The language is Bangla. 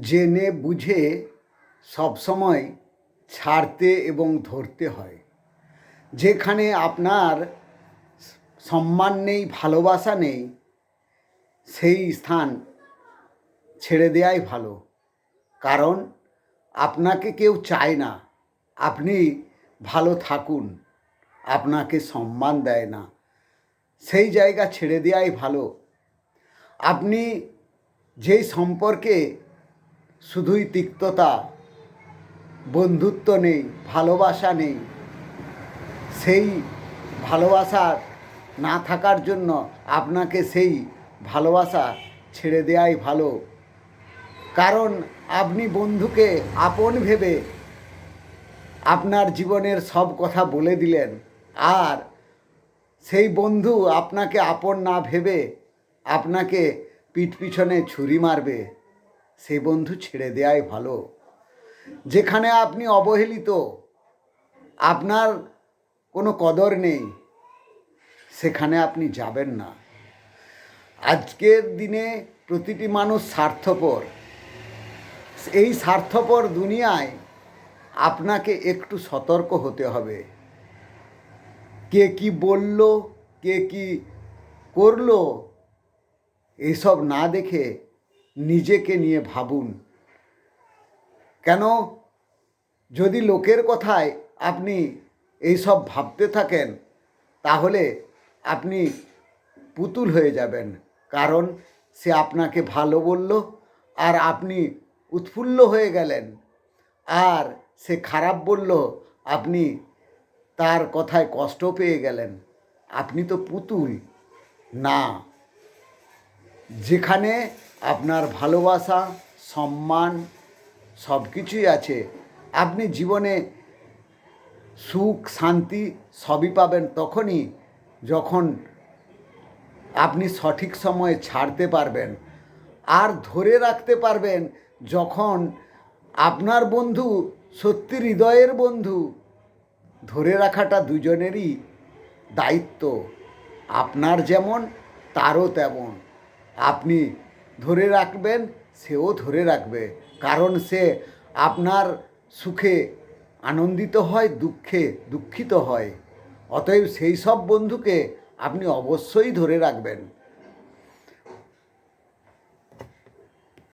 জেনে বুঝে সবসময় ছাড়তে এবং ধরতে হয়। যেখানে আপনার সম্মান নেই, ভালোবাসা নেই, সেই স্থান ছেড়ে দেওয়াই ভালো। কারণ আপনাকে কেউ চায় না। আপনি ভালো থাকুন, আপনাকে সম্মান দেয় না। সেই জায়গা ছেড়ে দেওয়াই ভালো। আপনি যেই সম্পর্কে শুধুই তিক্ততা, বন্ধুত্ব নেই, ভালোবাসা নেই। সেই ভালোবাসা না থাকার জন্য আপনাকে সেই ভালোবাসা ছেড়ে দেওয়াই ভালো। কারণ আপনি বন্ধুকে আপন ভেবে আপনার জীবনের সব কথা বলে দিলেন, আর সেই বন্ধু আপনাকে আপন না ভেবে আপনাকে পিঠ পিছনে ছুরি মারবে। সেই বন্ধু ছেড়ে দেওয়াই ভালো। যেখানে আপনি অবহেলিত, আপনার কোনো কদর নেই, সেখানে আপনি যাবেন না। আজকের দিনে প্রতিটি মানুষ স্বার্থপর। এই স্বার্থপর দুনিয়ায় আপনাকে একটু সতর্ক হতে হবে। কে কি বলল, কে কি করল, এসব না দেখে নিজেকে নিয়ে ভাবুন। কেন? যদি লোকের কথায় আপনি এইসব ভাবতে থাকেন, তাহলে আপনি পুতুল হয়ে যাবেন। কারণ সে আপনাকে ভালো বলল আর আপনি উৎফুল্ল হয়ে গেলেন। আর সে খারাপ বলল, আপনি তার কথায় কষ্ট পেয়ে গেলেন। আপনি তো পুতুল, না। যেখানে আপনার ভালোবাসা, সম্মান সব কিছুই আছে। আপনি জীবনে সুখ, শান্তি সবই পাবেন তখনই যখন আপনি সঠিক সময়ে ছাড়তে পারবেন। আর ধরে রাখতে পারবেন যখন আপনার বন্ধু, সত্যি হৃদয়ের বন্ধু, ধরে রাখাটা দুজনেরই দায়িত্ব। আপনার যেমন, তারও তেমন। আপনি ধরে রাখবেন, সেও ধরে রাখবে। কারণ সে আপনার সুখে আনন্দিত হয়, দুঃখে দুঃখিত হয়। অতএব সেই সব বন্ধুকে আপনি অবশ্যই ধরে রাখবেন।